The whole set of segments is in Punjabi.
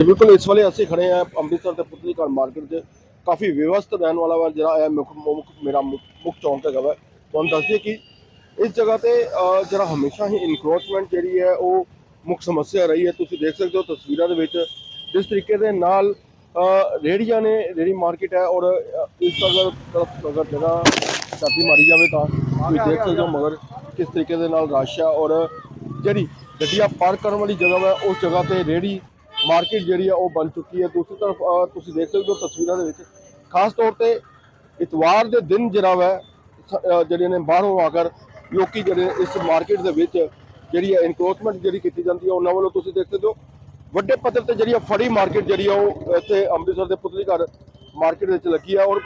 ਬਿਲਕੁਲ ਇਸ ਵੇਲੇ ਅਸੀਂ ਖੜੇ ਆ ਅੰਮ੍ਰਿਤਸਰ ਦੇ ਪੁਤਲੀ ਘਰ ਮਾਰਕੀਟ 'ਚ ਕਾਫੀ ਵਿਵਸਥਿਤ ਰਹਿਣ ਵਾਲਾ ਵਾ ਜਿਹੜਾ ਹੈ ਮੁੱਖ ਮੁੱਖ ਮੇਰਾ ਮੁੱਖ ਮੁੱਖ ਚੌਂਕ ਹੈਗਾ ਵਾ। ਤੁਹਾਨੂੰ ਦੱਸ ਦਈਏ ਕਿ ਇਸ ਜਗ੍ਹਾ ਤੇ ਜਿਹੜਾ ਹਮੇਸ਼ਾ ਹੀ ਇਨਕਰੋਚਮੈਂਟ ਜਿਹੜੀ ਹੈ ਉਹ ਮੁੱਖ ਸਮੱਸਿਆ ਰਹੀ ਹੈ। ਤੁਸੀਂ ਦੇਖ ਸਕਦੇ ਹੋ ਤਸਵੀਰਾਂ ਦੇ ਵਿੱਚ ਜਿਸ ਤਰੀਕੇ ਦੇ ਨਾਲ ਅਹ, ਰੇਹੜੀਆਂ ਨੇ ਰੇਹੜੀ ਮਾਰਕੀਟ ਹੈ ਔਰ ਇਸ ਅਗਰ ਅਗਰ ਜਗ੍ਹਾ ਛਾਤੀ ਮਾਰੀ ਜਾਵੇ ਤਾਂ ਤੁਸੀਂ ਦੇਖ ਸਕਦੇ ਹੋ ਮਗਰ ਕਿਸ ਤਰੀਕੇ ਦੇ ਨਾਲ ਰਸ਼ ਹੈ ਔਰ ਜਿਹੜੀ ਗੱਡੀਆਂ ਪਾਰਕ ਕਰਨ ਵਾਲੀ ਜਗ੍ਹਾ ਹੈ ਉਸ ਜਗ੍ਹਾ ਤੇ ਰੇਹੜੀ ਮਾਰਕੀਟ ਜਿਹੜੀ ਆ ਉਹ ਬਣ ਚੁੱਕੀ ਹੈ। ਦੂਸਰੀ ਤਰਫ ਤੁਸੀਂ ਦੇਖ ਸਕਦੇ ਹੋ ਤਸਵੀਰਾਂ ਦੇ ਵਿੱਚ, ਖਾਸ ਤੌਰ ਤੇ ਇਤਵਾਰ ਦੇ ਦਿਨ ਜਿਹੜਾ ਵਾ ਜਿਹੜੇ ਨੇ ਬਾਹਰੋਂ ਆ ਕਰ ਲੋਕੀ ਜਿਹੜੇ ਇਸ ਮਾਰਕੀਟ ਦੇ ਵਿੱਚ ਜਿਹੜੀ ਹੈ ਇਨਕਰੋਚਮੈਂਟ ਜਿਹੜੀ ਕੀਤੀ ਜਾਂਦੀ ਹੈ ਉਹਨਾਂ ਵੱਲੋਂ ਤੁਸੀਂ ਦੇਖ ਸਕਦੇ ਹੋ। ਵੱਡੇ ਪੱਧਰ ਤੇ ਜਿਹੜੀ ਆ ਫੜੀ ਮਾਰਕੀਟ ਜਿਹੜੀ ਆ, ਉਹ ਇੱਥੇ ਅੰਮ੍ਰਿਤਸਰ ਦੇ ਪੁਤਲੀ ਘਰ ਮਾਰਕੀਟ ਵਿੱਚ ਲੱਗੀ ਆ ਔਰ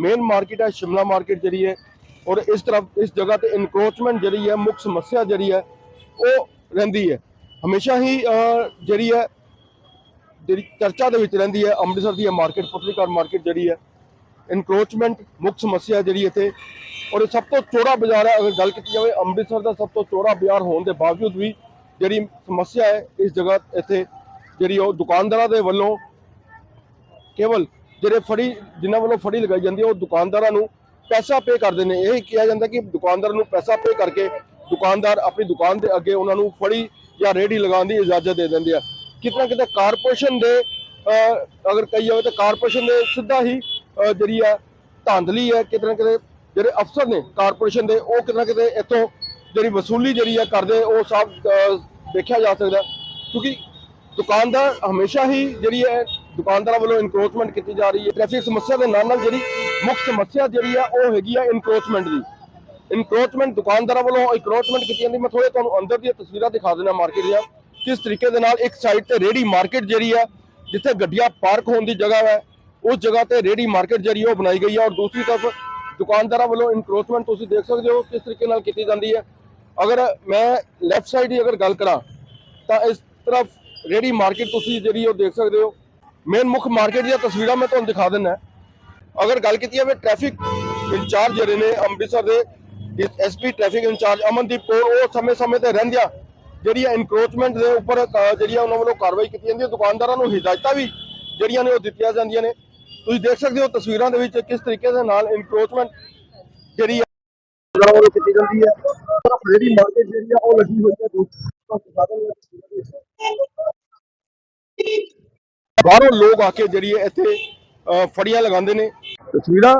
ਮੇਨ ਮਾਰਕੀਟ ਹੈ ਸ਼ਿਮਲਾ ਮਾਰਕੀਟ ਜਿਹੜੀ ਹੈ। ਔਰ ਇਸ ਤਰਫ, ਇਸ ਜਗ੍ਹਾ ਤੇ ਇਨਕਰੋਚਮੈਂਟ ਜਿਹੜੀ ਹੈ ਮੁੱਖ ਸਮੱਸਿਆ ਜਿਹੜੀ ਹੈ ਉਹ ਰਹਿੰਦੀ ਹੈ। ਹਮੇਸ਼ਾ ਹੀ ਜਿਹੜੀ ਹੈ ਜਿਹੜੀ ਚਰਚਾ ਦੇ ਵਿੱਚ ਰਹਿੰਦੀ ਹੈ, ਅੰਮ੍ਰਿਤਸਰ ਦੀ ਇਹ ਮਾਰਕੀਟ ਪੁਤਲੀ ਮਾਰਕੀਟ ਜਿਹੜੀ ਹੈ ਇਨਕਰੋਚਮੈਂਟ ਮੁੱਖ ਸਮੱਸਿਆ ਜਿਹੜੀ ਇੱਥੇ। ਔਰ ਇਹ ਸਭ ਤੋਂ ਚੌੜਾ ਬਾਜ਼ਾਰ ਹੈ, ਅਗਰ ਗੱਲ ਕੀਤੀ ਜਾਵੇ, ਅੰਮ੍ਰਿਤਸਰ ਦਾ ਸਭ ਤੋਂ ਚੌੜਾ ਬਾਜ਼ਾਰ ਹੋਣ ਦੇ ਬਾਵਜੂਦ ਵੀ ਜਿਹੜੀ ਸਮੱਸਿਆ ਹੈ, ਇਸ ਜਗ੍ਹਾ ਇੱਥੇ ਜਿਹੜੀ ਉਹ ਦੁਕਾਨਦਾਰਾਂ ਦੇ ਵੱਲੋਂ ਕੇਵਲ ਜਿਹੜੇ ਫੜੀ, ਜਿਨ੍ਹਾਂ ਵੱਲੋਂ ਫੜੀ ਲਗਾਈ ਜਾਂਦੀ ਹੈ, ਉਹ ਦੁਕਾਨਦਾਰਾਂ ਨੂੰ ਪੈਸਾ ਪੇ ਕਰਦੇ ਨੇ। ਇਹ ਕਿਹਾ ਜਾਂਦਾ ਕਿ ਦੁਕਾਨਦਾਰ ਨੂੰ ਪੈਸਾ ਪੇ ਕਰਕੇ ਦੁਕਾਨਦਾਰ ਆਪਣੀ ਦੁਕਾਨ ਦੇ ਅੱਗੇ ਉਹਨਾਂ ਨੂੰ ਫੜੀ ਜਾਂ ਰੇਹੜੀ ਲਗਾਉਣ ਦੀ ਇਜਾਜ਼ਤ ਦੇ ਦਿੰਦੇ ਆ। ਕਿਤਨਾ ਕਿਤੇ ਕਾਰਪੋਰੇਸ਼ਨ ਦੇ ਅਹ, ਅਗਰ ਕਹੀ ਜਾਵੇ ਤਾਂ ਕਾਰਪੋਰੇਸ਼ਨ ਦੇ ਸਿੱਧਾ ਹੀ ਜਿਹੜੀ ਆ ਧਾਂਦਲੀ ਹੈ ਕਿਤਨਾ ਕਿਤੇ ਜਿਹੜੇ ਅਫਸਰ ਨੇ ਕਾਰਪੋਰੇਸ਼ਨ ਦੇ ਉਹ ਕਿਤਨਾ ਕਿਤੇ ਇੱਥੋਂ ਜਿਹੜੀ ਵਸੂਲੀ ਜਿਹੜੀ ਆ ਕਰਦੇ ਉਹ ਸਭ ਦੇਖਿਆ ਜਾ ਸਕਦਾ। ਕਿਉਂਕਿ ਦੁਕਾਨਦਾਰ ਹਮੇਸ਼ਾ ਹੀ ਜਿਹੜੀ ਹੈ ਦੁਕਾਨਦਾਰਾਂ ਵੱਲੋਂ ਇਨਕਰੋਚਮੈਂਟ ਕੀਤੀ ਜਾ ਰਹੀ ਹੈ। ਟ੍ਰੈਫਿਕ ਸਮੱਸਿਆ ਦੇ ਨਾਲ ਨਾਲ ਜਿਹੜੀ ਮੁੱਖ ਸਮੱਸਿਆ ਜਿਹੜੀ ਆ ਉਹ ਹੈਗੀ ਆ ਇਨਕਰੋਚਮੈਂਟ ਦੀ। ਇਨਕਰੋਚਮੈਂਟ ਦੁਕਾਨਦਾਰਾਂ ਵੱਲੋਂ ਇਨਕਰੋਚਮੈਂਟ ਕੀਤੀ ਜਾਂਦੀ। ਮੈਂ ਥੋੜੇ ਤੁਹਾਨੂੰ ਅੰਦਰ ਦੀਆਂ ਤਸਵੀਰਾਂ ਦਿਖਾ ਦਿੰਦਾ ਮਾਰਕੀਟ ਦੀਆਂ। ਕਿਸ ਤਰੀਕੇ ਦੇ ਨਾਲ ਇੱਕ ਸਾਈਡ ਤੇ ਰੇੜੀ ਮਾਰਕੀਟ ਜਿਹੜੀ ਆ, ਜਿੱਥੇ ਗੱਡੀਆਂ ਪਾਰਕ ਹੋਣ ਦੀ ਜਗ੍ਹਾ ਹੈ, ਉਸ ਜਗ੍ਹਾ ਤੇ ਰੇੜੀ ਮਾਰਕੀਟ ਜਿਹੜੀ ਉਹ ਬਣਾਈ ਗਈ ਹੈ ਔਰ ਦੂਸਰੀ ਤਰਫ ਦੁਕਾਨਦਾਰਾਂ ਵੱਲੋਂ ਇਨਕਰੋਚਮੈਂਟ ਤੁਸੀਂ ਦੇਖ ਸਕਦੇ ਹੋ ਕਿਸ ਤਰੀਕੇ ਨਾਲ ਕੀਤੀ ਜਾਂਦੀ ਹੈ। ਅਗਰ ਮੈਂ ਲੈਫਟ ਸਾਈਡ ਦੀ ਅਗਰ ਗੱਲ ਕਰਾਂ, ਤਾਂ ਇਸ ਤਰਫ ਰੇੜੀ ਮਾਰਕੀਟ ਤੁਸੀਂ ਜਿਹੜੀ ਉਹ ਦੇਖ ਸਕਦੇ ਹੋ। ਮੇਨ ਮੁੱਖ ਮਾਰਕੀਟ ਦੀਆਂ ਤਸਵੀਰਾਂ ਮੈਂ ਤੁਹਾਨੂੰ ਦਿਖਾ ਦਿੰਦਾ। ਅਗਰ ਗੱਲ ਕੀਤੀ ਜਾਵੇ ਟ੍ਰੈਫਿਕ ਇੰਚਾਰਜ ਜਿਹੜੇ ਨੇ ਅੰਮ੍ਰਿਤਸਰ ਦੇ SP traffic incharge Amandeep Kaur, ਉਹ ਸਮੇਂ-ਸਮੇਂ ਤੇ ਰਹਿੰਦਿਆਂ ਜਿਹੜੀ ਇਨਕਰੋਚਮੈਂਟ ਦੇ ਉੱਪਰ ਜਿਹੜੀ ਉਹਨਾਂ ਵੱਲੋਂ ਕਾਰਵਾਈ ਕੀਤੀ ਜਾਂਦੀ ਹੈ। ਦੁਕਾਨਦਾਰਾਂ ਨੂੰ ਹਦਾਇਤਾਂ ਵੀ ਜਿਹੜੀਆਂ ਨੇ ਉਹ ਦਿੱਤੀਆਂ ਜਾਂਦੀਆਂ ਨੇ। ਤੁਸੀਂ ਦੇਖ ਸਕਦੇ ਹੋ ਤਸਵੀਰਾਂ ਦੇ ਵਿੱਚ ਕਿਸ ਤਰੀਕੇ ਦੇ ਨਾਲ ਇਨਕਰੋਚਮੈਂਟ ਜਿਹੜੀ ਆ ਕੀਤੀ ਜਾਂਦੀ ਹੈ। ਤਰਫ ਮਾਰਕੀਟ ਜਿਹੜੀ ਆ ਉਹ ਲੱਗੀ ਹੋਈ ਹੈ। ਬਾਹਰੋਂ ਲੋਕ ਆ ਕੇ ਜਿਹੜੀ ਹੈ ਇੱਥੇ ਅ, ਫੜੀਆਂ ਲਗਾਉਂਦੇ ਨੇ। ਤਸਵੀਰਾਂ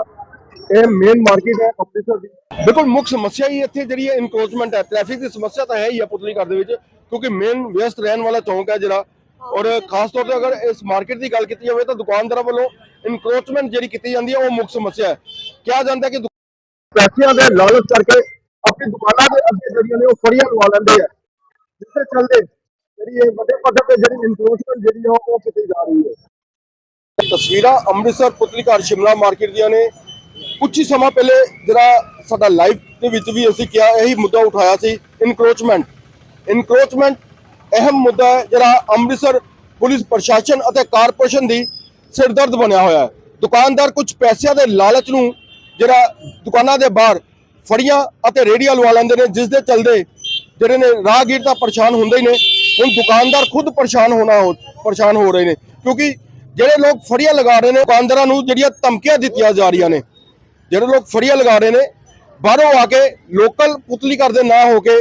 ਇਹ ਮੇਨ ਮਾਰਕੀਟ ਹੈ ਅੰਮ੍ਰਿਤਸਰ ਦੀ। ਬਿਲਕੁਲ ਮੁੱਖ ਸਮੱਸਿਆ ਹੀ ਇੱਥੇ ਜਿਹੜੀ ਹੈ ਇਨਕਰੋਚਮੈਂਟ ਹੈ। ਟ੍ਰੈਫਿਕ ਦੀ ਸਮੱਸਿਆ ਤਾਂ ਹੈ ਹੀ ਹੈ ਪੁਤਲੀ ਘਰ ਦੇ ਵਿੱਚ, ਕਿਉਂਕਿ ਮੇਨ ਵਿਅਸਤ ਰਹਿਣ ਵਾਲਾ ਚੌਂਕ ਹੈ ਜਿਹੜਾ। ਔਰ ਖਾਸ ਤੌਰ ਤੇ ਅਗਰ ਇਸ ਮਾਰਕੀਟ ਦੀ ਗੱਲ ਕੀਤੀ ਜਾਵੇ ਤਾਂ ਦੁਕਾਨਦਾਰਾਂ ਵੱਲੋਂ ਇਨਕਰੋਚਮੈਂਟ ਜਿਹੜੀ ਕੀਤੀ ਜਾਂਦੀ ਹੈ, ਉਹ ਮੁੱਖ ਸਮੱਸਿਆ ਹੈ। ਕਿਹਾ ਜਾਂਦਾ ਕਿ ਪੈਸਿਆਂ ਦੇ ਲਾਲਚ ਕਰਕੇ ਆਪਣੀ ਦੁਕਾਨਾਂ ਦੇ ਅੱਗੇ ਜਿਹੜੀਆਂ ਨੇ ਉਹ ਫੜੀਆਂ ਲਵਾ ਲੈਂਦੇ ਆ। ਜਿੱਥੇ ਚੱਲਦੇ ਜਿਹੜੀ ਇਹ ਵੱਡੇ ਪੱਧਰ ਤੇ ਜਿਹੜੀ ਇਨਕਰੋਚਮੈਂਟ ਜਿਹੜੀ ਉਹ ਕੀਤੀ ਜਾ ਰਹੀ ਹੈ। ਤਸਵੀਰਾਂ ਅੰਮ੍ਰਿਤਸਰ ਪੁਤਲੀ ਘਰ ਸ਼ਿਮਲਾ ਮਾਰਕੀਟ ਦੀਆਂ ਨੇ। ਕੁਝ ਹੀ ਸਮਾਂ ਪਹਿਲੇ ਜਿਹੜਾ ਸਾਡਾ ਲਾਈਵ ਦੇ ਵਿੱਚ ਵੀ ਅਸੀਂ ਕਿਹਾ, ਇਹੀ ਮੁੱਦਾ ਉਠਾਇਆ ਸੀ ਇਨਕਰੋਚਮੈਂਟ ਇਨਕਰੋਚਮੈਂਟ ਅਹਿਮ ਮੁੱਦਾ ਹੈ, ਜਿਹੜਾ ਅੰਮ੍ਰਿਤਸਰ ਪੁਲਿਸ ਪ੍ਰਸ਼ਾਸਨ ਅਤੇ ਕਾਰਪੋਰੇਸ਼ਨ ਦੀ ਸਿਰਦਰਦ ਬਣਿਆ ਹੋਇਆ ਹੈ। ਦੁਕਾਨਦਾਰ ਕੁਝ ਪੈਸਿਆਂ ਦੇ ਲਾਲਚ ਨੂੰ ਜਿਹੜਾ ਦੁਕਾਨਾਂ ਦੇ ਬਾਹਰ ਫੜੀਆਂ ਅਤੇ ਰੇੜੀਆਂ ਲਵਾ ਲੈਂਦੇ ਨੇ, ਜਿਸ ਦੇ ਚਲਦੇ ਜਿਹੜੇ ਨੇ ਰਾਹਗੀਰ ਤਾਂ ਪਰੇਸ਼ਾਨ ਹੁੰਦੇ ਹੀ ਨੇ, ਹੁਣ ਦੁਕਾਨਦਾਰ ਖੁਦ ਪਰੇਸ਼ਾਨ ਹੋਣਾ ਹੋ, ਪਰੇਸ਼ਾਨ ਹੋ ਰਹੇ ਨੇ। ਕਿਉਂਕਿ ਜਿਹੜੇ ਲੋਕ ਫੜੀਆਂ ਲਗਾ ਰਹੇ ਨੇ, ਦੁਕਾਨਦਾਰਾਂ ਨੂੰ ਜਿਹੜੀਆਂ ਧਮਕੀਆਂ ਦਿੱਤੀਆਂ ਜਾ ਰਹੀਆਂ ਨੇ ਜਿਹੜੇ ਲੋਕ ਫੜੀਆਂ ਲਗਾ ਰਹੇ ਨੇ ਬਾਹਰੋਂ ਆ ਕੇ ਲੋਕਲ ਪੁਤਲੀ ਕਰਦੇ ਨਾ ਹੋ ਕੇ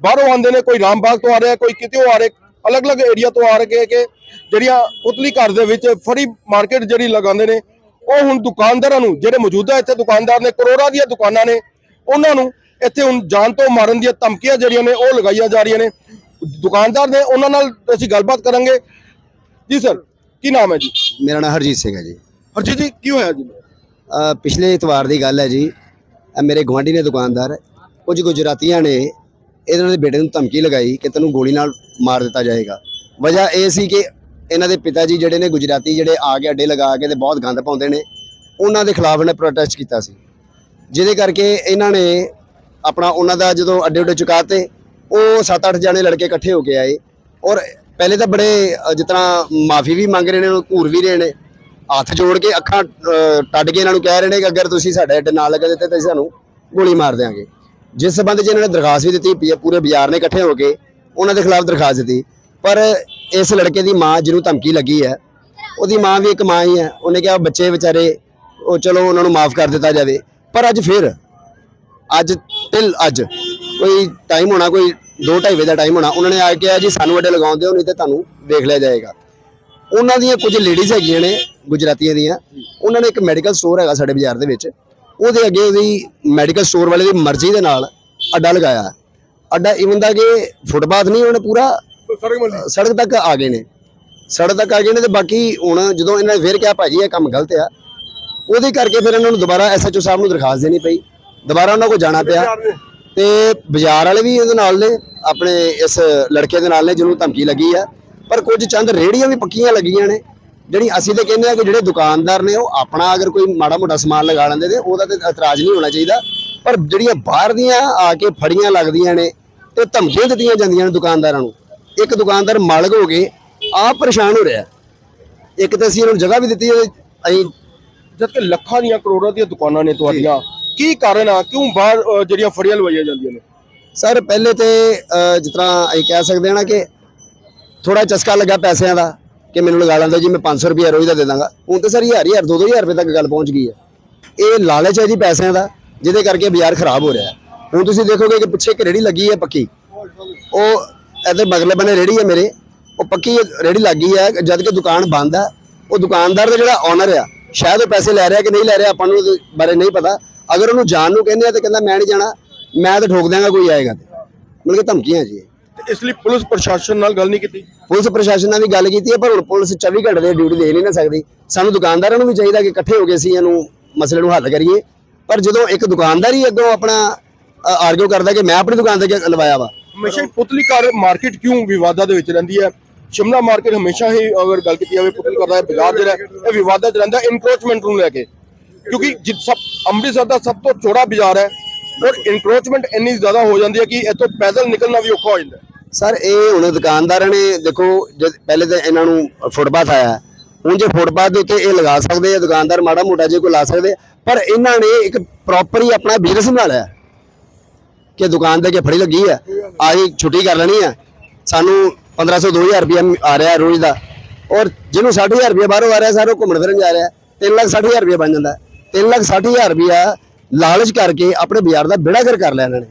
ਬਾਹਰੋਂ ਆਉਂਦੇ ਨੇ ਕੋਈ ਰਾਮਬਾਗ ਤੋਂ ਆ ਰਿਹਾ ਕੋਈ ਕਿਤੇ ਆ ਰਿਹਾ ਅਲੱਗ-ਅਲੱਗ ਏਰੀਆ ਤੋਂ ਆ ਰਹੇ ਕਿ ਜਿਹੜੀਆਂ ਪੁਤਲੀ ਘਰ ਦੇ ਵਿੱਚ ਫੜੀ ਮਾਰਕੀਟ ਜਿਹੜੀ ਲਗਾਉਂਦੇ ਨੇ ਉਹ ਹੁਣ ਦੁਕਾਨਦਾਰਾਂ ਨੂੰ ਜਿਹੜੇ ਮੌਜੂਦਾ ਇੱਥੇ ਦੁਕਾਨਦਾਰ ਨੇ ਕਰੋੜਾਂ ਦੀਆਂ ਦੁਕਾਨਾਂ ਨੇ ਉਹਨਾਂ ਨੂੰ ਇੱਥੇ ਹੁਣ ਜਾਨ ਤੋਂ ਮਾਰਨ ਦੀਆਂ ਧਮਕੀਆਂ ਜਿਹੜੀਆਂ ਨੇ ਉਹ ਲਗਾਈਆਂ ਜਾ ਰਹੀਆਂ ਨੇ। ਦੁਕਾਨਦਾਰ ਨੇ ਉਹਨਾਂ ਨਾਲ ਅਸੀਂ ਗੱਲਬਾਤ ਕਰਾਂਗੇ। ਜੀ ਸਰ ਕੀ ਨਾਮ ਹੈ ਜੀ? ਮੇਰਾ ਨਾਮ ਹਰਜੀਤ ਸਿੰਘ ਹੈ ਜੀ। ਹਰਜੀਤ ਜੀ ਕੀ ਹੋਇਆ ਜੀ? ਪਿਛਲੇ ਇਤਵਾਰ ਦੀ ਗੱਲ ਹੈ ਜੀ। ਮੇਰੇ ਗੁਆਂਢੀ ਨੇ ਦੁਕਾਨਦਾਰ ਕੁਝ ਗੁਜਰਾਤੀਆਂ ਨੇ ਇਹਨਾਂ ਦੇ ਬੇਟੇ ਨੂੰ ਧਮਕੀ ਲਗਾਈ ਕਿ ਤੈਨੂੰ ਗੋਲੀ ਨਾਲ ਮਾਰ ਦਿੱਤਾ ਜਾਏਗਾ। ਵਜ੍ਹਾ ਇਹ ਸੀ ਕਿ ਇਹਨਾਂ ਦੇ ਪਿਤਾ ਜੀ ਜਿਹੜੇ ਨੇ ਗੁਜਰਾਤੀ ਜਿਹੜੇ ਆ ਕੇ ਅੱਡੇ ਲਗਾ ਕੇ ਤੇ ਬਹੁਤ ਗੰਦ ਪਾਉਂਦੇ ਨੇ ਉਹਨਾਂ ਦੇ ਖਿਲਾਫ ਇਹਨੇ ਪ੍ਰੋਟੈਸਟ ਕੀਤਾ ਸੀ। ਜਿਹਦੇ ਕਰਕੇ ਇਹਨਾਂ ਨੇ ਆਪਣਾ ਉਹਨਾਂ ਦਾ ਜਦੋਂ ਅੱਡੇ ਉੱਡੇ ਚੁਕਾਤੇ ਉਹ 7-8 ਜਾਣੇ ਲੜਕੇ ਇਕੱਠੇ ਹੋ ਕੇ ਆਏ। ਔਰ ਪਹਿਲੇ ਤਾਂ ਬੜੇ ਅ, ਜਿਸ ਤਰ੍ਹਾਂ ਮਾਫੀ ਵੀ ਮੰਗ ਰਹੇ ਨੇ ਉਹ ਘੂਰ ਵੀ ਰਹੇ ਨੇ। ਹੱਥ ਜੋੜ ਕੇ ਅੱਖਾਂ ਅ, ਟੱਡ ਕੇ ਇਹਨਾਂ ਨੂੰ ਕਹਿ ਰਹੇ ਨੇ ਕਿ ਅਗਰ ਤੁਸੀਂ ਸਾਡੇ ਅੱਡੇ ਨਾਲ ਲੱਗੇ ਤੇ ਅਸੀਂ ਸਾਨੂੰ ਗੋਲੀ ਮਾਰ ਦਿਆਂਗੇ। ਜਿਸ ਸਬੰਧ 'ਚ ਇਹਨਾਂ ਨੇ ਦਰਖਾਸਤ ਵੀ ਦਿੱਤੀ ਪਈ ਹੈ, ਪੂਰੇ ਬਾਜ਼ਾਰ ਨੇ ਇਕੱਠੇ ਹੋ ਕੇ ਉਹਨਾਂ ਦੇ ਖਿਲਾਫ ਦਰਖਾਸਤ ਦਿੱਤੀ। ਪਰ ਇਸ ਲੜਕੇ ਦੀ ਮਾਂ ਜਿਹਨੂੰ ਧਮਕੀ ਲੱਗੀ ਹੈ ਉਹਦੀ ਮਾਂ ਵੀ ਇੱਕ ਮਾਂ ਹੀ ਹੈ। ਉਹਨੇ ਕਿਹਾ ਬੱਚੇ ਵਿਚਾਰੇ ਉਹ ਚਲੋ ਉਹਨਾਂ ਨੂੰ ਮਾਫ ਕਰ ਦਿੱਤਾ ਜਾਵੇ। ਪਰ ਅੱਜ ਫਿਰ ਅੱਜ ਟਿਲ ਅੱਜ ਕੋਈ ਟਾਈਮ ਹੋਣਾ ਕੋਈ 2:30 ਵਜੇ ਦਾ ਟਾਈਮ ਹੋਣਾ ਉਹਨਾਂ ਨੇ ਆ ਕੇ ਕਿਹਾ ਜੀ ਸਾਨੂੰ ਅੱਡੇ ਲਗਾਉਣ ਦਿਓ ਨਹੀਂ ਤੇ ਤੁਹਾਨੂੰ ਵੇਖ ਲਿਆ ਜਾਏਗਾ। ਉਹਨਾਂ ਦੀਆਂ ਕੁਝ ਲੇਡੀਜ਼ ਹੈਗੀਆਂ ਨੇ ਗੁਜਰਾਤੀਆਂ ਦੀਆਂ ਉਹਨਾਂ ਨੇ ਇੱਕ ਮੈਡੀਕਲ ਸਟੋਰ ਹੈਗਾ ਸਾਡੇ ਬਾਜ਼ਾਰ ਦੇ ਵਿੱਚ। ਉਹਦੇ ਅੱਗੇ ਉਹਦੀ ਮੈਡੀਕਲ ਸਟੋਰ ਵਾਲੇ ਦੀ ਮਰਜ਼ੀ ਦੇ ਨਾਲ ਅੱਡਾ ਲਗਾਇਆ। ਅੱਡਾ ਇਵਨ ਦਾ ਕਿ ਫੁੱਟਪਾਥ ਨਹੀਂ ਉਹਨੇ ਪੂਰਾ ਸੜਕ ਤੱਕ ਆ ਗਏ ਨੇ। ਸੜਕ ਤੱਕ ਆ ਗਏ ਨੇ ਤੇ ਬਾਕੀ ਹੁਣ ਜਦੋਂ ਇਹਨਾਂ ਨੇ ਫੇਰ ਕਿਹਾ ਭਾਜੀ ਇਹ ਕੰਮ ਗਲਤ ਆ। ਉਹਦੇ ਕਰਕੇ ਫਿਰ ਇਹਨਾਂ ਨੂੰ ਦੁਬਾਰਾ ਐਸਐਚਓ ਸਾਹਿਬ ਨੂੰ ਦਰਖਾਸਤ ਦੇਣੀ ਪਈ। ਦੁਬਾਰਾ ਉਹਨਾਂ ਕੋਲ ਜਾਣਾ ਪਿਆ। ਤੇ ਬਾਜ਼ਾਰ ਵਾਲੇ ਵੀ ਇਹਦੇ ਨਾਲ ਨੇ ਆਪਣੇ ਇਸ ਲੜਕੇ ਦੇ ਨਾਲ ਨੇ ਜਿਹਨੂੰ ਧਮਕੀ ਲੱਗੀ ਆ। ਪਰ ਕੁਝ ਚੰਦ ਰੇੜੀਆਂ ਵੀ ਪੱਕੀਆਂ ਲੱਗੀਆਂ ਨੇ ਜਿਹੜੀ ਅਸੀਂ ਤੇ ਕਹਿੰਦੇ ਆ ਕਿ ਜਿਹੜੇ ਦੁਕਾਨਦਾਰ ਨੇ ਉਹ ਆਪਣਾ ਅਗਰ ਕੋਈ ਮਾੜਾ ਮੋਟਾ ਸਮਾਨ ਲਗਾ ਲੈਂਦੇ ਤੇ ਉਹਦਾ ਤੇ ਇਤਰਾਜ਼ ਨਹੀਂ ਹੋਣਾ ਚਾਹੀਦਾ। ਪਰ ਜਿਹੜੀਆਂ ਬਾਹਰ ਦੀਆਂ ਆ ਕੇ ਫੜੀਆਂ ਲੱਗਦੀਆਂ ਨੇ ਤੇ ਧਮਕੀਆਂ ਦਿੱਤੀਆਂ ਜਾਂਦੀਆਂ ਨੇ ਦੁਕਾਨਦਾਰਾਂ ਨੂੰ। ਇੱਕ ਦੁਕਾਨਦਾਰ ਮਾਲਕ ਹੋ ਕੇ ਆਪ ਪਰੇਸ਼ਾਨ ਹੋ ਰਿਹਾ। ਇੱਕ ਤਾਂ ਅਸੀਂ ਇਹਨਾਂ ਨੂੰ ਜਗ੍ਹਾ ਵੀ ਦਿੱਤੀ ਹੈ ਅਸੀਂ ਜਦ ਕਿ ਲੱਖਾਂ ਦੀਆਂ ਕਰੋੜਾਂ ਦੀਆਂ ਦੁਕਾਨਾਂ ਨੇ ਤੁਹਾਡੀਆਂ ਕੀ ਕਾਰਨ ਆ? ਕਿਉਂ ਬਾਹਰ ਜਿਹੜੀਆਂ ਫੜੀਆਂ ਲਵਾਈਆਂ ਜਾਂਦੀਆਂ ਨੇ? ਸਰ ਪਹਿਲੇ ਤੇ ਜਿਸ ਤਰ੍ਹਾਂ ਅਸੀਂ ਕਹਿ ਸਕਦੇ ਹਾਂ ਨਾ ਕਿ ਥੋੜਾ ਚਸਕਾ ਲੱਗਾ ਪੈਸਿਆਂ ਦਾ ਕਿ ਮੈਨੂੰ ਲਗਾ ਲੈਂਦਾ ਜੀ, ਮੈਂ 500 ਰੁਪਏ ਰੋਜ਼ ਦਾ ਦੇ ਦਾਂਗਾ। ਹੁਣ ਤਾਂ ਸਰ ਹਜ਼ਾਰ ਹਜ਼ਾਰ 2-2000 ਰੁਪਏ ਤੱਕ ਗੱਲ ਪਹੁੰਚ ਗਈ ਹੈ। ਇਹ ਲਾਲਚ ਹੈ ਜੀ ਪੈਸਿਆਂ ਦਾ, ਜਿਹਦੇ ਕਰਕੇ ਬਾਜ਼ਾਰ ਖਰਾਬ ਹੋ ਰਿਹਾ ਹੈ। ਹੁਣ ਤੁਸੀਂ ਦੇਖੋਗੇ ਕਿ ਪਿੱਛੇ ਇੱਕ ਰੇੜੀ ਲੱਗੀ ਹੈ ਪੱਕੀ। ਉਹ ਇੱਧਰ ਬਗਲੇ ਬੰਨੇ ਰੇੜੀ ਹੈ ਮੇਰੇ। ਉਹ ਪੱਕੀ ਰੇੜੀ ਲੱਗੀ ਹੈ, ਜਦ ਕਿ ਦੁਕਾਨ ਬੰਦ ਹੈ। ਉਹ ਦੁਕਾਨਦਾਰ ਦਾ ਜਿਹੜਾ ਓਨਰ ਆ, ਸ਼ਾਇਦ ਉਹ ਪੈਸੇ ਲੈ ਰਿਹਾ ਕਿ ਨਹੀਂ ਲੈ ਰਿਹਾ, ਆਪਾਂ ਨੂੰ ਉਹਦੇ ਬਾਰੇ ਨਹੀਂ ਪਤਾ। ਅਗਰ ਉਹਨੂੰ ਜਾਣ ਨੂੰ ਕਹਿੰਦੇ ਆ ਤੇ ਕਹਿੰਦਾ ਮੈਂ ਨਹੀਂ ਜਾਣਾ, ਮੈਂ ਤਾਂ ਠੋਕ ਦਿਆਂਗਾ, ਕੋਈ ਆਏਗਾ ਤੇ। ਮਤਲਬ ਕਿ ਧਮਕੀਆਂ ਜੀ ਤੇ ਇਸ ਲਈ ਪੁਲਿਸ ਪ੍ਰਸ਼ਾਸਨ ਨਾਲ ਗੱਲ ਨਹੀਂ ਕੀਤੀ। ਪੁਲਿਸ ਪ੍ਰਸ਼ਾਸਨ ਨਾਲ ਵੀ ਗੱਲ ਕੀਤੀ ਹੈ ਪਰ ਹੁਣ ਪੁਲਿਸ 24 ਘੰਟੇ ਦੀ ਡਿਊਟੀ ਦੇ ਨਹੀਂ ਨਾ ਸਕਦੀ। ਸਾਨੂੰ ਦੁਕਾਨਦਾਰਾਂ ਨੂੰ ਵੀ ਚਾਹੀਦਾ ਕਿ ਇਕੱਠੇ ਹੋ ਕੇ ਅਸੀਂ ਇਹਨੂੰ ਮਸਲੇ ਨੂੰ ਹੱਲ ਕਰੀਏ। ਪਰ ਜਦੋਂ ਇੱਕ ਦੁਕਾਨਦਾਰ ਹੀ ਅੱਗੋਂ ਆਪਣਾ ਆਰਗੂ ਕਰਦਾ ਕਿ ਮੈਂ ਆਪਣੀ ਦੁਕਾਨ ਤੇ ਲਵਾਇਆ ਵਾ। ਹਮੇਸ਼ਾ ਹੀ ਪੁਤਲੀ ਘਰ ਮਾਰਕੀਟ ਕਿਉਂ ਵਿਵਾਦਾਂ ਦੇ ਵਿੱਚ ਰਹਿੰਦੀ ਹੈ? ਸ਼ਿਮਲਾ ਮਾਰਕੀਟ ਹਮੇਸ਼ਾ ਹੀ ਅਗਰ ਗੱਲ ਕੀਤੀ ਜਾਵੇ ਪੁਤਲੀ ਘਰ ਦਾ ਬਾਜ਼ਾਰ ਜਿਹੜਾ ਇਹ ਵਿਵਾਦਾਂ 'ਚ ਰਹਿੰਦਾ ਇਨਕਰੋਚਮੈਂਟ ਨੂੰ ਲੈ ਕੇ। ਕਿਉਂਕਿ ਸਭ ਅੰਮ੍ਰਿਤਸਰ ਦਾ ਸਭ ਤੋਂ ਚੌੜਾ ਬਾਜ਼ਾਰ ਹੈ ਔਰ ਇਨਕਰੋਚਮੈਂਟ ਇੰਨੀ ਜ਼ਿਆਦਾ ਹੋ ਜਾਂਦੀ ਹੈ ਕਿ ਇੱਥੋਂ ਪੈਦਲ ਨਿਕਲਣਾ ਵੀ ਔਖਾ ਹੋ ਜਾਂਦਾ ਸਰ ਇਹ ਹੁਣ ਦੁਕਾਨਦਾਰਾਂ ਨੇ ਦੇਖੋ ਜਦ ਪਹਿਲੇ ਤਾਂ ਇਹਨਾਂ ਨੂੰ ਫੁੱਟਪਾਥ ਆਇਆ ਹੁਣ ਜੇ ਫੁੱਟਪਾਥ ਦੇ ਉੱਤੇ ਇਹ ਲਗਾ ਸਕਦੇ ਆ, ਦੁਕਾਨਦਾਰ ਮਾੜਾ ਮੋਟਾ ਜੇ ਕੋਈ ਲਾ ਸਕਦੇ ਪਰ ਇਹਨਾਂ ਨੇ ਇੱਕ ਪ੍ਰੋਪਰ ਹੀ ਆਪਣਾ ਬਿਜ਼ਨਸ ਬਣਾ ਲਿਆ ਕਿ ਦੁਕਾਨ ਦੇ ਕੇ ਫੜੀ ਲੱਗੀ ਹੈ, ਆਹੀ ਛੁੱਟੀ ਕਰ ਲੈਣੀ ਹੈ। ਸਾਨੂੰ 1500 2000 ਰੁਪਏ ਆ ਰਿਹਾ ਰੋਜ਼ ਦਾ। ਔਰ ਜਿਹਨੂੰ 60000 ਰੁਪਏ ਬਾਹਰੋਂ ਆ ਰਿਹਾ, ਸਰ ਉਹ ਘੁੰਮਣ ਫਿਰਨ ਜਾ ਰਿਹਾ 3 ਲੱਖ 60000 ਰੁਪਏ ਬਣ ਜਾਂਦਾ 3 ਲੱਖ 60000 ਰੁਪਇਆ ਲਾਲਚ ਕਰਕੇ ਆਪਣੇ ਬਾਜ਼ਾਰ ਦਾ ਬੇੜਾ ਕਰ ਕਰ ਲਿਆ ਇਹਨਾਂ ਨੇ।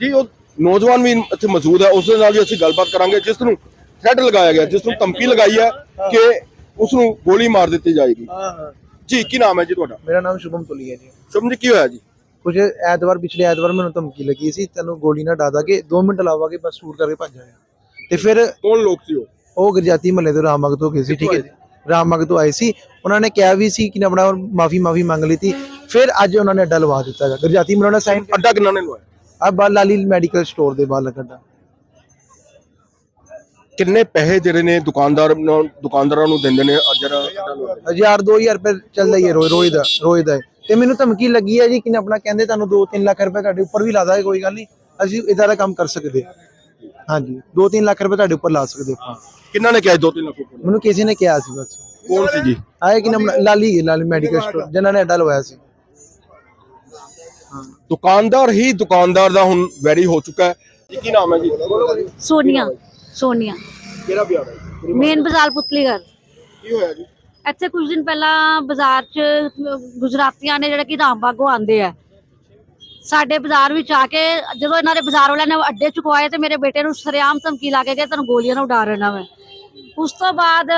ਜੀ ਉਹ ਨੌਜਵਾਨ ਵੀ ਇੱਥੇ ਮੌਜੂਦ ਹੈ। ਉਸ ਦੇ ਨਾਲ ਵੀ ਅਸੀਂ ਗੱਲਬਾਤ ਕਰਾਂਗੇ ਜਿਸ ਨੂੰ ਥ੍ਰੈਟ ਲਗਾਇਆ ਗਿਆ ਜਿਸ ਨੂੰ ਧਮਕੀ ਲਗਾਈ ਹੈ ਕਿ ਉਸ ਨੂੰ ਗੋਲੀ ਮਾਰ ਦਿੱਤੀ ਜਾਏਗੀ। ਜੀ ਕੀ ਨਾਮ ਹੈ ਜੀ ਤੁਹਾਡਾ? ਮੇਰਾ ਨਾਮ ਸ਼ੁਭਮ ਤੁਲੀ ਹੈ ਜੀ। ਸ਼ੁਭਮ ਜੀ ਕੀ ਹੋਇਆ ਜੀ? ਕੁਝ ਐਤਵਾਰ ਪਿਛਲੇ ਐਤਵਾਰ ਮੈਨੂੰ ਧਮਕੀ ਲੱਗੀ ਸੀ ਤੈਨੂੰ ਗੋਲੀ ਨਾ ਡਾਦਾ ਕੇ 2 ਮਿੰਟ ਲਾਵਾਂਗੇ ਬਸ ਸ਼ੂਟ ਕਰਕੇ ਭੱਜ ਆਇਆ। ਤੇ ਫਿਰ ਕੌਣ ਲੋਕ ਸੀ ਉਹ? ਉਹ ਗੁਰਜਾਤੀ ਮਹੱਲੇ ਤੋਂ ਰਾਮਮਗ ਤੋਂ ਗਏ ਸੀ ਠੀਕ ਹੈ ਜੀ। ਰਾਮਮਗ ਤੋਂ ਆਏ ਸੀ। ਉਹਨਾਂ ਨੇ ਕਿਹਾ ਵੀ ਸੀ ਕਿ ਆਪਣਾ ਮਾਫੀ ਮਾਫੀ ਮੰਗ ਲਈ ਸੀ ਫਿਰ ਅੱਜ ਉਹਨਾਂ ਨੇ ਅੱਡਾ ਲਵਾ ਦਿੱਤਾ ਗਾ ਗੁਰਜਾਤੀ ਨੇ ਸਾਈਨ ਅੱਡਾ ਕਿੰਨਾ ਨੇ ਲਵਾਇਆ? ਆ ਬਾਲ ਲਾਲੀ ਮੈਡੀਕਲ ਸਟੋਰ ਦੇ ਬਾਹਰ ਲੱਗਾ ਕਿੰਨੇ ਪੈਸੇ ਜਿਹੜੇ ਨੇ ਦੁਕਾਨਦਾਰ ਨੂੰ ਦੁਕਾਨਦਾਰਾਂ ਨੂੰ ਦਿੰਦੇ ਨੇ? ਅ ਜਿਹੜਾ ਅੱਡਾ ਲਵਾਇਆ? ਹਜ਼ਾਰ 2000 ਰੁਪਏ ਚੱਲਦਾ ਹੀ ਹੈ ਰੋਜ਼ ਰੋਜ਼ ਦਾ ਰੋਜ਼ ਦਾ ਤੇ ਮੈਨੂੰ ਧਮਕੀ ਲੱਗੀ ਹੈ ਜੀ ਕਿ ਆਪਣਾ ਕਹਿੰਦੇ ਤੁਹਾਨੂੰ 2-3 ਲੱਖ ਰੁਪਏ ਤੁਹਾਡੇ ਉੱਪਰ ਵੀ ਲਾ ਦਾਂਗੇ ਕੋਈ ਗੱਲ ਨਹੀਂ। ਅਸੀਂ ਇਦਾਂ ਦਾ ਕੰਮ ਕਰ ਸਕਦੇ ਹਾਂਜੀ 2-3 ਲੱਖ ਰੁਪਏ ਤੁਹਾਡੇ ਉੱਪਰ ਲਾ ਸਕਦੇ ਆਪਾਂ। ਕਿੰਨਾ ਨੇ ਕਿਹਾ 2-3 ਲੱਖ ਰੁਪਏ ਮੈਨੂੰ ਕਿਸੇ ਨੇ ਕਿਹਾ ਸੀ ਬਸ। ਕੌਣ ਸੀ ਜੀ? ਆਏ ਕਿ ਨਾਮ ਲਾਲੀ ਲਾਲੀ ਮੈਡੀਕਲ ਸਟੋਰ ਜਿਨ੍ਹਾਂ ਨੇ ਅੱਡਾ ਲਵਾਇਆ ਸੀ। ਦੁਕਾਨਦਾਰ ਹੀ ਦੁਕਾਨਦਾਰ ਦਾ ਹੁਣ ਵੈਰੀ ਹੋ ਚੁੱਕਾ ਹੈ। ਕੀ ਨਾਮ ਹੈ ਜੀ? ਸੋਨੀਆ ਸੋਨੀਆ। ਕਿਹੜਾ ਬਿਆਨ ਹੈ? ਮੇਨ ਬਾਜ਼ਾਰ ਪੁਤਲੀਗਰ ਕੀ ਹੋਇਆ ਜੀ? ਇੱਥੇ ਕੁਝ ਦਿਨ ਪਹਿਲਾਂ ਬਾਜ਼ਾਰ 'ਚ ਗੁਜਰਾਤੀਆਂ ਨੇ ਜਿਹੜੇ ਕਿ ਰਾਮਬਾਗੋਂ ਆਂਦੇ ਆ। ਸਾਡੇ ਬਾਜ਼ਾਰ ਵਿੱਚ ਆ ਕੇ ਜਦੋਂ ਇਹਨਾਂ ਦੇ ਬਾਜ਼ਾਰ ਵਾਲਿਆਂ ਨੇ ਅੱਡੇ ਚੁਕਵਾਏ ਤੇ ਮੇਰੇ ਬੇਟੇ ਨੂੰ ਸਰਿਆਮ ਧਮਕੀ ਲਾ ਕੇ ਗਏ ਤੈਨੂੰ ਗੋਲੀਆਂ ਨਾਲ ਉਡਾ ਰਹਿਣਾ ਮੈਂ। ਉਸ ਤੋਂ ਬਾਅਦ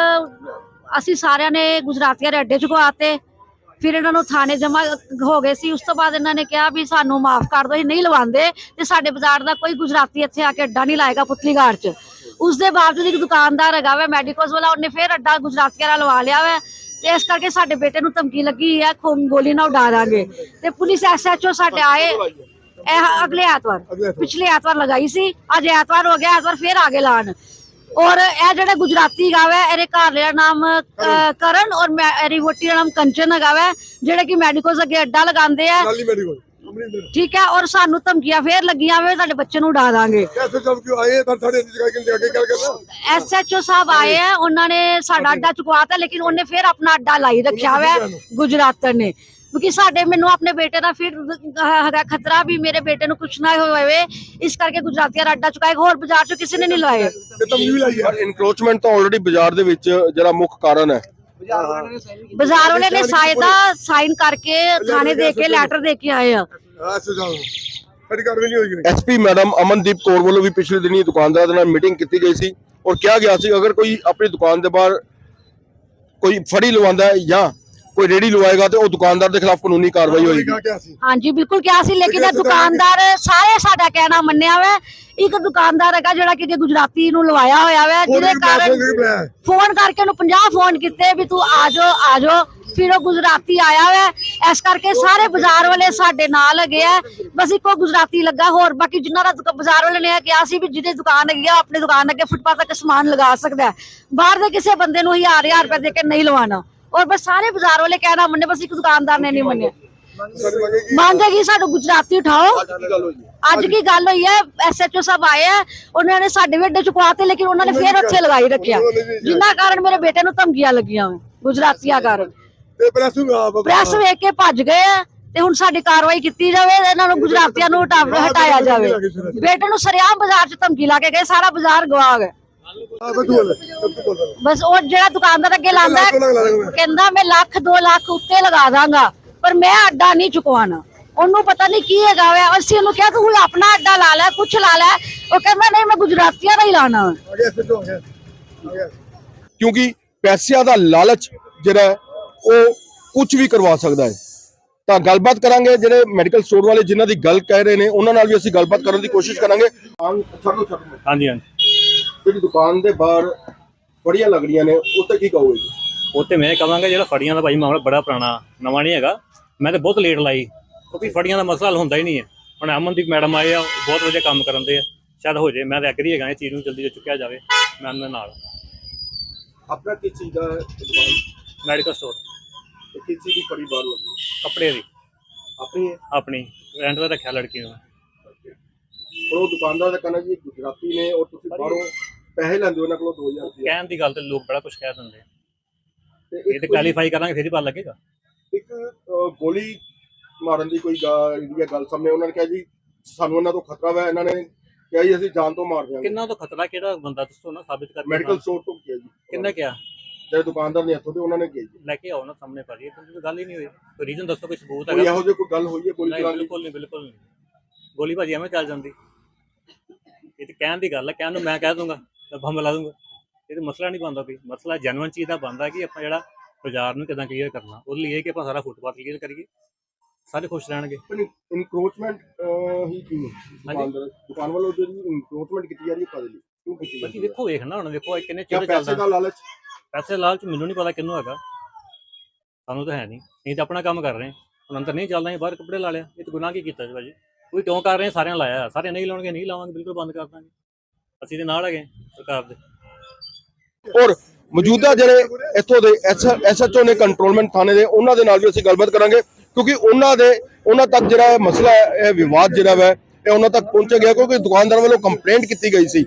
ਅਸੀਂ ਸਾਰਿਆਂ ਨੇ ਗੁਜਰਾਤੀਆਂ ਦੇ ਅੱਡੇ ਚੁਕਵਾਤੇ ਫਿਰ ਇਹਨਾਂ ਨੂੰ ਥਾਣੇ ਜਮ੍ਹਾਂ ਹੋ ਗਏ ਸੀ। ਉਸ ਤੋਂ ਬਾਅਦ ਇਹਨਾਂ ਨੇ ਕਿਹਾ ਵੀ ਸਾਨੂੰ ਮਾਫ ਕਰ ਦਿਓ ਅਸੀਂ ਨਹੀਂ ਲਵਾਉਂਦੇ ਤੇ ਸਾਡੇ ਬਾਜ਼ਾਰ ਦਾ ਕੋਈ ਗੁਜਰਾਤੀ ਇੱਥੇ ਆ ਕੇ ਅੱਡਾ ਨਹੀਂ ਲਾਏਗਾ ਪੁਤਲੀਗਾਰ 'ਚ। ਉਸ ਦੇ ਬਾਵਜੂਦ ਇੱਕ ਦੁਕਾਨਦਾਰ ਹੈਗਾ ਵਾ ਮੈਡੀਕੋਸ ਵਾਲਾ ਉਹਨੇ ਫਿਰ ਅੱਡਾ ਗੁਜਰਾਤੀਆਂ ਨਾਲ ਲਵਾ ਲਿਆ ਵਾ ਤੇ ਇਸ ਕਰਕੇ ਸਾਡੇ ਬੇਟੇ ਨੂੰ ਧਮਕੀ ਲੱਗੀ ਹੈ ਖੂਨ ਗੋਲੀ ਨਾਲ ਉਡਾ ਦਾਂਗੇ। ਤੇ ਪੁਲਿਸ ਐਸਐਚਓ ਸਾਡੇ ਆਏ। ਇਹ ਅਗਲੇ ਐਤਵਾਰ ਪਿਛਲੇ ਐਤਵਾਰ ਲਗਾਈ ਸੀ। ਅੱਜ ਐਤਵਾਰ ਹੋ ਗਿਆ ਐਤਵਾਰ ਫਿਰ ਆਗੇ ਲਾਣ। ਔਰ ਇਹ ਜਿਹੜੇ ਗੁਜਰਾਤੀ ਹੈਗਾ ਵਾ ਇਹਦੇ ਘਰ ਦਾ ਨਾਮ ਅਹ, ਕਰਨ ਔਰ ਮੈਂ ਇਹਦੀ ਵੋਟੀ ਦਾ ਨਾਮ ਕੰਚਨ ਹੈਗਾ ਵਾ ਜਿਹੜੇ ਕਿ ਮੈਡੀਕੋਸ ਅੱਗੇ ਅੱਡਾ ਲਗਾਉਂਦੇ ਆ ਠੀਕ ਹੈ ਔਰ ਸਾਨੂੰ ਧਮਕੀਆਂ ਫੇਰ ਲੱਗੀਆਂ ਵੇ ਤੁਹਾਡੇ ਬੱਚੇ ਨੂੰ ਉਡਾ ਦਾਂਗੇ कैसे जब क्यों आए पर साढ़े जगह के आगे क्या करना ਐਸਐਚਓ ਸਾਹਿਬ ਆਏ ਆ ਉਹਨਾਂ ਨੇ ਸਾਡਾ ਅੱਡਾ ਚੁਕਵਾਤਾ ਲੇਕਿਨ ਉਹਨੇ ਫਿਰ ਆਪਣਾ ਅੱਡਾ ਲਾਈ ਰੱਖਿਆ ਹੋਇਆ ਹੈ, ਗੁਜਰਾਤਨ ਨੇ ਕਿਉਂਕਿ ਸਾਡੇ ਮੈਨੂੰ ਆਪਣੇ ਬੇਟੇ ਦਾ ਫਿਰ ਹੈਗਾ ਖਤਰਾ ਵੀ ਮੇਰੇ ਬੇਟੇ ਨੂੰ ਕੁਛ ਨਾ ਹੋਵੇ ਇਸ ਕਰਕੇ ਗੁਜਰਾਤੀਆਂ ਅੱਡਾ ਚੁਕਾਏ ਹੋਰ ਬਾਜ਼ਾਰ ਚੋਂ ਕਿਸੇ ਨੇ ਨਹੀਂ ਲਵਾਏ ਪਰ ਇਨਕਰੋਚਮੈਂਟ ਤਾਂ ਆਲਰੇਡੀ ਬਾਜ਼ਾਰ ਦੇ ਵਿੱਚ ਜਿਹੜਾ ਮੁੱਖ ਕਾਰਨ ਹੈ। ਬਾਜ਼ਾਰ ਵਾਲੇ ਨੇ ਸਾਇਦਾ ਸਾਈਨ ਕਰਕੇ ਥਾਣੇ ਦੇ ਕੇ ਲੈਟਰ ਦੇ ਕੇ ਆਏ ਆ। ਐਸਪੀ ਮੈਡਮ ਅਮਨਦੀਪ ਕੌਰ ਵੱਲੋਂ ਵੀ ਪਿਛਲੇ ਦਿਨੀ ਦੁਕਾਨਦਾਰਾਂ ਦੇ ਨਾਲ ਮੀਟਿੰਗ ਕੀਤੀ ਗਈ ਸੀ ਔਰ ਕਿਹਾ ਗਿਆ ਸੀ ਅਗਰ ਕੋਈ ਆਪਣੀ ਦੁਕਾਨ ਦੇ ਬਾਹਰ ਕੋਈ ਫੜੀ ਲਵਾਉਂਦਾ ਹੈ ਜਾਂ ਕੋਈ ਰੇੜੀ ਲਵਾਏਗਾ ਤੇ ਉਹ ਦੁਕਾਨਦਾਰ ਦੇ ਖਿਲਾਫ ਕਾਨੂੰਨੀ ਕਾਰਵਾਈ ਹੋਏਗੀ। ਹਾਂਜੀ ਬਿਲਕੁਲ ਕਿਹਾ ਸੀ ਲੇਕਿਨ ਇਹ ਦੁਕਾਨਦਾਰ ਸਾਰੇ ਸਾਡਾ ਕਹਿਣਾ ਮੰਨਿਆ ਵਾ। ਇੱਕ ਦੁਕਾਨਦਾਰ ਹੈਗਾ ਜਿਹੜਾ ਕਿ ਜੇ ਗੁਜਰਾਤੀ ਨੂੰ ਲਵਾਇਆ ਹੋਇਆ ਵਾ ਜਿਹਦੇ ਕਾਰਨ ਫੋਨ ਕਰਕੇ ਉਹਨੂੰ 50 ਫੋਨ ਕੀਤੇ ਵੀ ਤੂੰ ਆ ਜਾ ਆ ਜਾ ਫਿਰ ਉਹ ਗੁਜਰਾਤੀ ਆਇਆ ਵਾ। ਇਸ ਕਰਕੇ ਸਾਰੇ ਬਾਜ਼ਾਰ ਵਾਲੇ ਸਾਡੇ ਨਾਲ ਹੈਗੇ ਆ। ਬਸ ਇੱਕੋ ਗੁਜਰਾਤੀ ਲੱਗਾ ਹੋਰ ਬਾਕੀ ਜਿਨ੍ਹਾਂ ਦਾ ਬਾਜ਼ਾਰ ਵਾਲੇ ਨੇ ਕਿਹਾ ਸੀ ਵੀ ਜਿਹਦੀ ਦੁਕਾਨ ਹੈਗੀ ਆ ਆਪਣੀ ਦੁਕਾਨ ਅੱਗੇ ਫੁੱਟਪਾਥ ਤੱਕ ਸਮਾਨ ਲਗਾ ਸਕਦਾ। ਬਾਹਰ ਦੇ ਕਿਸੇ ਬੰਦੇ ਨੂੰ ਹਜ਼ਾਰ ਹਜ਼ਾਰ ਰੁਪਏ ਦੇ ਕੇ ਨਹੀਂ ਲਵਾਉਣਾ। ਔਰ ਬਸ ਸਾਰੇ ਬਾਜ਼ਾਰ ਵਾਲੇ ਕਹਿਣਾ ਮੰਨੇ ਬਸ ਇੱਕ ਦੁਕਾਨਦਾਰ ਨੇ ਨਹੀਂ ਮੰਨਿਆ। ਮੰਗ। ਸਾਨੂੰ ਗੁਜਰਾਤੀ ਉਠਾਓ। ਅੱਜ ਕੀ ਗੱਲ ਹੋਈ ਹੈ? ਐਸਐਚਓ ਸਾਹਿਬ ਆਏ ਆ ਉਹਨਾਂ ਨੇ ਸਾਡੇ ਵੀ ਅੱਡੇ ਚੁਕਵਾਤੇ ਲੇਕਿਨ ਉਹਨਾਂ ਨੇ ਫੇਰ ਉੱਥੇ ਲਗਾਈ ਰੱਖਿਆ। ਜਿੰਨਾ ਕਾਰਨ ਮੇਰੇ ਬੇਟੇ ਨੂੰ ਧਮਕੀਆਂ ਲੱਗੀਆਂ ਗੁਜਰਾਤੀਆਂ ਕਾਰਨ। ਪ੍ਰੈਸ ਵੇਖ ਕੇ ਭੱਜ ਗਏ ਆ ਤੇ ਹੁਣ ਸਾਡੀ ਕਾਰਵਾਈ ਕੀਤੀ ਜਾਵੇ ਇਹਨਾਂ ਨੂੰ ਗੁਜਰਾਤੀਆਂ ਨੂੰ ਹਟਾ- ਹਟਾਇਆ ਜਾਵੇ। ਬੇਟੇ ਨੂੰ ਸਰਿਆਮ ਬਾਜ਼ਾਰ 'ਚ ਧਮਕੀ ਲਾ ਕੇ ਗਏ ਸਾਰਾ ਬਾਜ਼ਾਰ ਗਵਾ ਗਏ ਬਸ ਉਹ ਜਿਹੜਾ ਦੁਕਾਨਦਾਰ ਅੱਗੇ ਲਾਂਦਾ ਹੈ, ਕਹਿੰਦਾ ਮੈਂ ਲੱਖ 2 ਲੱਖ ਉੱਤੇ ਲਗਾ ਦਾਂਗਾ ਪਰ ਮੈਂ ਅੱਡਾ ਨਹੀਂ ਚੁਕਵਾਣਾ ਉਹਨੂੰ ਪਤਾ ਨਹੀਂ ਕੀ ਹੈਗਾ ਵਾ ਅਸੀਂ ਉਹਨੂੰ ਕਿਹਾ ਤੂੰ ਆਪਣਾ ਅੱਡਾ ਲਾ ਲੈ ਕੁਛ ਲਾ ਲੈ। ਉਹ ਕਹਿੰਦਾ ਨਹੀਂ ਮੈਂ ਗੁਜਰਾਤੀਆਂ ਦਾ ਹੀ ਲਾਣਾ ਕਿਉਂਕਿ ਪੈਸਿਆਂ ਦਾ ਲਾਲਚ ਜਿਹੜਾ ਉਹ ਕੁਝ ਵੀ ਕਰਵਾ ਸਕਦਾ ਹੈ। ਤਾਂ ਗੱਲਬਾਤ ਕਰਾਂਗੇ ਜਿਹੜੇ ਮੈਡੀਕਲ ਸਟੋਰ ਵਾਲੇ ਜਿਨ੍ਹਾਂ ਦੀ ਗੱਲ ਕਹਿ ਰਹੇ ਨੇ ਉਹਨਾਂ ਨਾਲ ਵੀ ਅਸੀਂ ਗੱਲਬਾਤ ਕਰਨ ਦੀ ਕੋਸ਼ਿਸ਼ ਕਰਾਂਗੇ। ਛੱਡੋ ਛੱਡੋ ਹਾਂਜੀ ਹਾਂਜੀ। ਜਿਹੜੀ ਦੁਕਾਨ ਦੇ ਬਾਹਰ ਫੜੀਆਂ ਲੱਗ ਰਹੀਆਂ ਨੇ ਉਹ ਤੇ ਕੀ ਕਹੋਗੇ ਜੀ? ਉਹ ਤੇ ਮੈਂ ਕਹਾਂਗਾ ਜਿਹੜਾ ਫੜੀਆਂ ਦਾ ਭਾਈ ਮਾਮਲਾ ਬੜਾ ਪੁਰਾਣਾ ਨਵਾਂ ਨਹੀਂ ਹੈਗਾ। ਮੈਂ ਤੇ ਬਹੁਤ ਲੇਟ ਲਾਈ ਕਿਉਂਕਿ ਫੜੀਆਂ ਦਾ ਮਸਲਾ ਹੱਲ ਹੁੰਦਾ ਹੀ ਨਹੀਂ ਹੈ। ਹੁਣ ਅਮਨਦੀਪ ਮੈਡਮ ਆਏ ਆ ਉਹ ਬਹੁਤ ਵਧੀਆ ਕੰਮ ਕਰਨ ਦੇ ਆ। ਸ਼ਾਇਦ ਹੋ ਜੇ ਮੈਂ ਤਾਂ ਐਗਰੀ ਹੈਗਾ ਇਹ ਚੀਜ਼ ਨੂੰ ਜਲਦੀ ਚੁੱਕਿਆ ਜਾਵੇ ਮੈਂ ਉਹਨਾਂ ਨਾਲ। ਆਪਣਾ ਕਿਸ ਚੀਜ਼ ਦਾ ਦੁਕਾਨ? ਮੈਡੀਕਲ ਸਟੋਰ ਤੇ ਕਿਸ ਚੀਜ਼ ਦੀ ਫੜੀ ਬਾਹਰ ਲੱਗੀ ਕੱਪੜੇ ਦੀ। ਆਪਣੀ ਹੈ? ਆਪਣੀ। ਰੈਂਟ ਦਾ ਰੱਖਿਆ ਲੜਕੀ ਨੂੰ ਪਰ ਉਹ ਦੁਕਾਨਦਾਰ ਦਾ ਕਹਿੰਦਾ ਜੀ ਗੁਜਰਾਤੀ ਨੇ ਔਰ ਤੁਸੀਂ ਬਾਹਰੋਂ ਪੈਸੇ ਲੈਂਦੇ ਉਹਨਾਂ ਕੋਲੋਂ 2000 ਰੁਪਏ ਕਹਿਣ ਦੀ ਗੱਲ ਤੇ ਲੋਕ ਬੜਾ ਕੁਝ ਕਹਿ ਦਿੰਦੇ ਆ। ਤੇ ਇਹ ਤੇ ਕੁਆਲੀਫਾਈ ਕਰਾਂਗੇ ਫਿਰ ਹੀ ਪਤਾ ਲੱਗੇਗਾ। ਇੱਕ ਅਹ, ਗੋਲੀ ਮਾਰਨ ਦੀ ਕੋਈ ਗਾ- ਜਿਹੜੀ ਹੈ ਗੱਲ ਸਾਹਮਣੇ ਉਹਨਾਂ ਨੇ ਕਿਹਾ ਜੀ ਸਾਨੂੰ ਇਹਨਾਂ ਤੋਂ ਖਤਰਾ ਵਾ ਇਹਨਾਂ ਨੇ ਕਿਹਾ ਜੀ ਅਸੀਂ ਜਾਨ ਤੋਂ ਮਾਰ ਦਿਆਂਗੇ। ਕਿੰਨਾ ਤੋਂ ਖਤਰਾ ਕਿਹੜਾ ਬੰਦਾ ਦੱਸੋ ਨਾ ਸਾਬਿਤ ਕਰਕੇ ਮੈਡੀਕਲ ਸਟੋਰ ਤੋਂ ਕਿਹਾ ਜੀ। ਕਿੰਨੇ ਕਿਹਾ? ਜਿਹੜੇ ਦੁਕਾਨਦਾਰ ਨੇ ਇੱਥੋਂ ਦੇ ਉਹਨਾਂ ਨੇ ਕਿਹਾ ਜੀ। ਲੈ ਕੇ ਆਓ ਨਾ ਸਾਹਮਣੇ ਭਾਜੀ ਇਹ ਤਾਂ ਕੋਈ ਗੱਲ ਹੀ ਨਹੀਂ ਹੋਈ। ਕੋਈ ਰੀਜ਼ਨ ਦੱਸੋ ਕੋਈ ਸਬੂਤ ਕੋਈ ਹੈਗਾ? ਇਹੋ ਜਿਹੀ ਕੋਈ ਗੱਲ ਹੋਈ ਹੈ ਗੋਲੀ ਨਹੀਂ ਚਲਾਉਣ ਦੀ? ਬਿਲਕੁਲ ਨਹੀਂ ਬਿਲਕੁਲ ਨਹੀਂ। ਗੋਲੀ ਭਾਜੀ ਐਵੇਂ ਚੱਲ ਜਾਂਦੀ। ਇਹ ਤੇ ਕਹਿਣ ਦੀ ਗੱਲ ਹੈ ਕਹਿਣ ਨੂੰ ਮੈਂ ਕਹਿ ਦੂੰਗਾ। ਤਾਂ ਬੰਬ ਲਾ ਦੂੰਗਾ। ਇਹ ਤੇ ਮਸਲਾ ਨਹੀਂ ਬਣਦਾ ਕੋਈ। ਮਸਲਾ ਜੈਨੂਇਨ ਚੀਜ਼ ਦਾ ਬਣਦਾ ਕਿ ਆਪਾਂ ਜਿਹੜਾ ਬਾਜ਼ਾਰ ਨੂੰ ਕਿਦਾਂ ਕਲੀਅਰ ਕਰਨਾ। ਉਹਦੇ ਲਈ ਇਹ ਕਿ ਆਪਾਂ ਸਾਰਾ ਫੁੱਟਪਾਥ ਕਲੀਅਰ ਕਰੀਏ। ਸਾਰੇ ਖੁਸ਼ ਰਹਿਣਗੇ। ਇਨਕਰੋਚਮੈਂਟ ਹੀ ਕਿਉਂ ਦੁਕਾਨ ਵੱਲੋਂ ਜਿਹੜੀ ਇਨਕਰੋਚਮੈਂਟ ਕੀਤੀ ਜਾ ਰਹੀ ਹੈ ਕਦੇ ਲਈ ਕਿਉਂ ਕੀਤੀ ਬਾਕੀ ਜਾਂਦੀ ਹੈ? ਵੇਖੋ ਵੇਖਣਾ ਹੁਣ ਵੇਖੋ ਇਹ ਕਿੰਨੇ ਚਿਰ ਪੈਸੇ ਚੱਲਦਾ ਦਾ ਲਾਲਚ? ਪੈਸੇ ਲਾਲਚ ਮੈਨੂੰ ਨਹੀਂ ਪਤਾ ਕਿੰਨੂੰ ਹੈਗਾ। ਸਾਨੂੰ ਤਾਂ ਹੈ ਨਹੀਂ। ਅਸੀਂ ਤਾਂ ਆਪਣਾ ਕੰਮ ਕਰ ਰਹੇ ਹੁਣ ਅੰਦਰ ਨਹੀਂ ਚੱਲਦਾ ਬਾਹਰ ਕੱਪੜੇ ਲਾ ਲਿਆ ਇਹ ਤਾਂ ਗੁਨਾਹ ਕੀ ਕੀਤਾ ਜੀ ਭਾਜੀ? ਕੋਈ ਕਿਉਂ ਕਰ ਰਹੇ? ਸਾਰਿਆਂ ਲਾਇਆ। ਹੈ। ਸਾਰੇ ਨਹੀਂ ਲਾਉਣਗੇ ਨਹੀਂ ਲਾਵਾਂਗੇ ਬਿਲਕੁਲ ਬੰਦ ਕਰ ਦਾਂਗੇ। ਅਸੀਂ ਦੇ ਨਾਲ ਹੈਗੇ ਸਰਕਾਰ ਦੇ। ਔਰ ਮੌਜੂਦਾ ਜਿਹੜੇ ਇੱਥੋਂ ਦੇ ਐਸਐਚਓ ਨੇ ਕੰਟਰੋਲਮੈਂਟ ਥਾਣੇ ਦੇ, ਉਹਨਾਂ ਦੇ ਨਾਲ ਵੀ ਅਸੀਂ ਗੱਲਬਾਤ ਕਰਾਂਗੇ, ਕਿਉਂਕਿ ਉਹਨਾਂ ਦੇ, ਉਹਨਾਂ ਤੱਕ ਜਿਹੜਾ ਇਹ ਮਸਲਾ ਹੈ, ਇਹ ਵਿਵਾਦ ਜਿਹੜਾ ਹੈ ਇਹ ਉਹਨਾਂ ਤੱਕ ਪਹੁੰਚ ਗਿਆ, ਕਿਉਂਕਿ ਦੁਕਾਨਦਾਰ ਵੱਲੋਂ ਕੰਪਲੇਂਟ ਕੀਤੀ ਗਈ ਸੀ।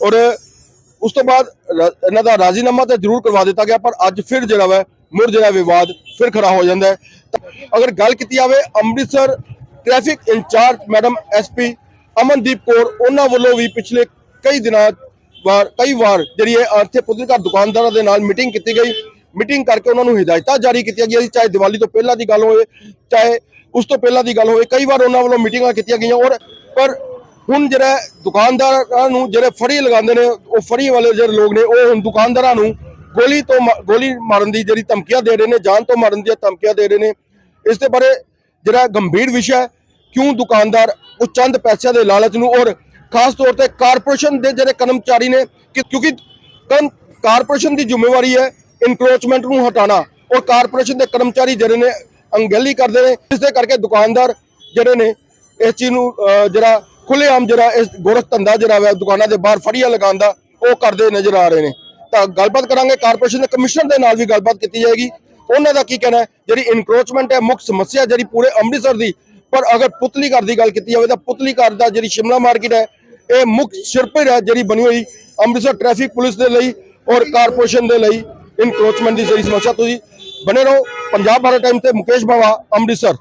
ਔਰ ਉਸ ਤੋਂ ਬਾਅਦ ਇਹਨਾਂ ਦਾ ਰਾਜ਼ੀਨਾਮਾ ਤਾਂ ਜ਼ਰੂਰ ਕਰਵਾ ਦਿੱਤਾ ਗਿਆ, ਪਰ ਅੱਜ ਫਿਰ ਜਿਹੜਾ ਵਾ, ਮੁੜ ਜਿਹੜਾ ਵਿਵਾਦ ਫਿਰ ਖੜਾ ਹੋ ਜਾਂਦਾ ਹੈ। ਅਗਰ ਗੱਲ ਕੀਤੀ ਜਾਵੇ, Amritsar traffic incharge madam SP Amandeep Kaur, ਉਹਨਾਂ ਵੱਲੋਂ ਵੀ ਪਿਛਲੇ ਕਈ ਦਿਨਾਂ ਵਾਰ ਕਈ ਵਾਰ ਜਿਹੜੀ ਹੈ ਇੱਥੇ ਪੱਤਰਕਾਰ ਦੁਕਾਨਦਾਰਾਂ ਦੇ ਨਾਲ ਮੀਟਿੰਗ ਕੀਤੀ ਗਈ। ਮੀਟਿੰਗ ਕਰਕੇ ਉਹਨਾਂ ਨੂੰ ਹਦਾਇਤਾਂ ਜਾਰੀ ਕੀਤੀਆਂ ਗਈਆਂ ਸੀ, ਚਾਹੇ ਦੀਵਾਲੀ ਤੋਂ ਪਹਿਲਾਂ ਦੀ ਗੱਲ ਹੋਵੇ ਚਾਹੇ ਉਸ ਤੋਂ ਪਹਿਲਾਂ ਦੀ ਗੱਲ ਹੋਵੇ ਕਈ ਵਾਰ ਉਹਨਾਂ ਵੱਲੋਂ ਮੀਟਿੰਗਾਂ ਕੀਤੀਆਂ ਗਈਆਂ। ਔਰ ਪਰ ਹੁਣ ਜਿਹੜਾ ਦੁਕਾਨਦਾਰਾਂ ਨੂੰ ਜਿਹੜੇ ਫੜੀ ਲਗਾਉਂਦੇ ਨੇ, ਉਹ ਫੜੀ ਵਾਲੇ ਜਿਹੜੇ ਲੋਕ ਨੇ, ਉਹ ਹੁਣ ਦੁਕਾਨਦਾਰਾਂ ਨੂੰ ਗੋਲੀ ਤੋਂ ਮਾ- ਗੋਲੀ ਮਾਰਨ ਦੀ ਜਿਹੜੀ ਧਮਕੀਆਂ ਦੇ ਰਹੇ ਨੇ, ਜਾਨ ਤੋਂ ਮਾਰਨ ਦੀਆਂ ਧਮਕੀਆਂ ਦੇ ਰਹੇ ਨੇ। ਇਸ ਦੇ ਬਾਰੇ ਜਿਹੜਾ ਗੰਭੀਰ ਵਿਸ਼ਾ ਹੈ, ਕਿਉਂ ਦੁਕਾਨਦਾਰ ਉਹ ਚੰਦ ਪੈਸਿਆਂ ਦੇ ਲਾਲਚ ਨੂੰ ਔਰ ਖਾਸ ਤੌਰ ਤੇ ਕਾਰਪੋਰੇਸ਼ਨ ਦੇ ਜਿਹੜੇ ਕਰਮਚਾਰੀ ਨੇ ਕਿਉਂਕਿ ਕਾਰਪੋਰੇਸ਼ਨ ਦੀ ਜ਼ਿੰਮੇਵਾਰੀ ਹੈ ਇਨਕਰੋਚਮੈਂਟ ਨੂੰ ਹਟਾਉਣਾ ਔਰ ਕਾਰਪੋਰੇਸ਼ਨ ਦੇ ਕਰਮਚਾਰੀ ਜਿਹੜੇ ਨੇ ਅੰਗੈਲੀ ਕਰਦੇ ਨੇ। ਇਸ ਦੇ ਕਰਕੇ ਦੁਕਾਨਦਾਰ ਜਿਹੜੇ ਨੇ ਇਸ ਚੀਜ਼ ਨੂੰ ਅਹ, ਜਿਹੜਾ ਖੁੱਲ੍ਹੇਆਮ ਜਿਹੜਾ ਇਸ ਗੋਰਖ ਧੰਦਾ ਜਿਹੜਾ ਵਾ ਦੁਕਾਨਾਂ ਦੇ ਬਾਹਰ ਫੜੀਆਂ ਲਗਾਉਣ ਦਾ ਉਹ ਕਰਦੇ ਨਜ਼ਰ ਆ ਰਹੇ ਨੇ। ਤਾਂ ਗੱਲਬਾਤ ਕਰਾਂਗੇ ਕਾਰਪੋਰੇਸ਼ਨ ਦੇ ਕਮਿਸ਼ਨਰ ਦੇ ਨਾਲ ਵੀ ਗੱਲਬਾਤ ਕੀਤੀ ਜਾਏਗੀ। ਉਹਨਾਂ ਦਾ ਕੀ ਕਹਿਣਾ ਹੈ? ਜਿਹੜੀ ਇਨਕਰੋਚਮੈਂਟ ਹੈ ਮੁੱਖ ਸਮੱਸਿਆ ਜਿਹੜੀ ਪੂਰੇ ਅੰਮ੍ਰਿਤਸਰ ਦੀ ਪਰ ਅਗਰ ਪੁਤਲੀ ਘਰ ਦੀ ਗੱਲ ਕੀਤੀ ਜਾਵੇ ਤਾਂ ਪੁਤਲੀ ਘਰ ਦਾ ਜਿਹੜੀ ਸ਼ਿਮਲਾ ਮਾਰਕੀਟ ਹੈ ਇਹ ਮੁੱਖ ਸਿਰਪਿਰ ਹੈ ਜਿਹੜੀ ਬਣੀ ਹੋਈ, ਅੰਮ੍ਰਿਤਸਰ ਟ੍ਰੈਫਿਕ ਪੁਲਿਸ ਦੇ ਲਈ ਔਰ ਕਾਰਪੋਰੇਸ਼ਨ ਦੇ ਲਈ ਇਨਕਰੋਚਮੈਂਟ ਦੀ ਜਿਹੜੀ ਸਮੱਸਿਆ ਤੁਸੀਂ ਬਣੇ ਰਹੋ। ਪੰਜਾਬ ਭਾਰਤ ਟਾਈਮ ਤੇ ਮੁਕੇਸ਼ ਬਾਵਾ, ਅੰਮ੍ਰਿਤਸਰ।